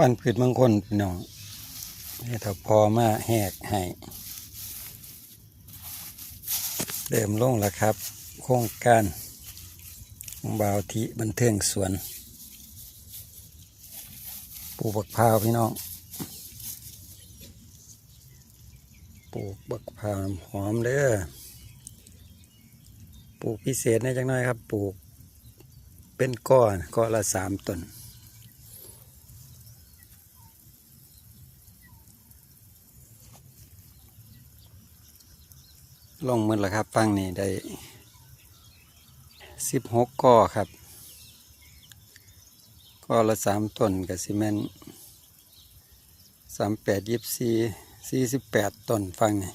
วันพืชมงคลพี่น้องให้ถ้าพอมาแหกให้เริ่มลงแล้วครับ โครงการบาวทิบันเทิงสวน ปลูกบักพร้าวพี่น้อง ปลูกบักพร้าวหอมเด้อ ปลูกพิเศษในจังน้อยครับ ปลูกเป็นก้อนก้อนละสามต้น ลงมือแล้วครับฟังนี่ได้สิบหกก้อครับก้อละสามต้นกับซีเมนสามแปดยิบสี่สี่สิบแปดต้นฟังนี่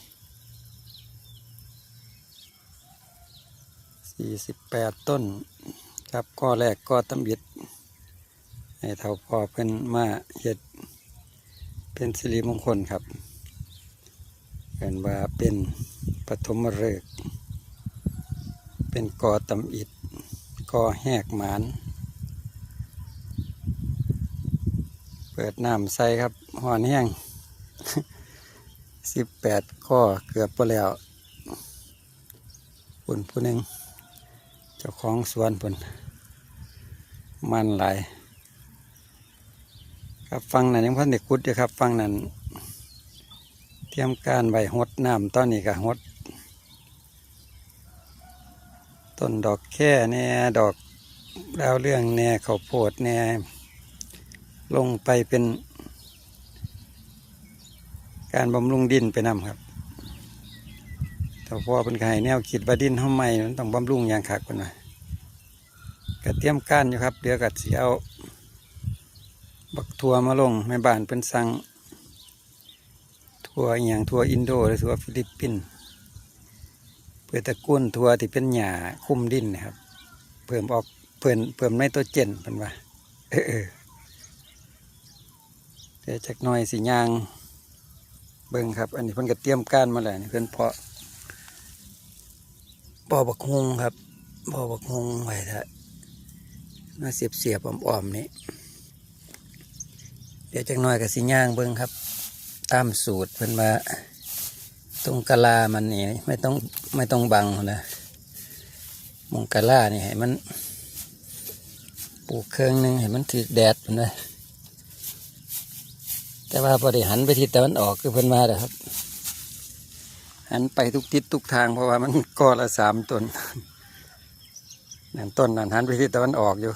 สี่สิบแปดต้น ครับก้อแรกก้อตำบิดให้เท่าพอเพิ่นมาเฮ็ดเป็นสิริมงคลครับเห็นว่าเป็นป ฐมฤกษ์เป็นกอตำอิดกอแหกหมาน เปิดน้ำใส่ครับหอนแห้งสิบแปดข้อเกือบไปแล้วปุ่นผู้หนึ่งเจ้าของสวนปุ่นมันไหลครับฟังนั้นยังพันเด็กกุดอยู่ครับ ฟังนั้นเตรียมการไว้หดน้ำตอนนี้ก็หด ต้นดอกแค่แน่ยดอกดาวเรื่องแน่ข้าวโพดแน่ลงไปเป็น การบำรุงดินไปนำครับแต่พอเป็นไข่แนวคิดว่าดินเท่าไม่มันต้องบำรุงอย่างคักคนว่าก็เตรียมก้ารอยู่ครับเดี๋ยวก็สิเอาบักทัวมาลงแม่บ้านเป็นสั่งทัวอย่างทัวอินโดหรือทัวฟิลิปปินส์ พื่อตะกูลทัวที่เป็นหญ้าคุ้มดินนะครับ เพิ่มออกเพิ่มเพิ่มไนโตรเจนเป็นว่าเออเดี๋ยวจักหน่อยสิยาง เบิ่งครับ อันนี้เพิ่นก็เตรียมการมาแล้วเพิ่นเพาะปอบักฮงครับปอบักฮงไว้ถ้ามาเสียบเสียบอ่อมๆนี้เดี๋ยวจักหน่อยกับสิย่างเบิ้งครับ ตามสูตรเพิ่นว่า ตรงกะลามันนี่ไม่ต้องไม่ต้องบังนะมงกะลานี่ให้มันปลูกเครื่องหนึงให้มันถือแดดเพิ่นว่าแต่ว่าพอได้หันไปทิศตะวันออกคือเพิ่นมาเด้อครับ หันไปทุกทิศทุกทางเพราะว่ามันก่อละสามต้นนั่นต้นนั่นหันไปทิศตะวันออกอยู่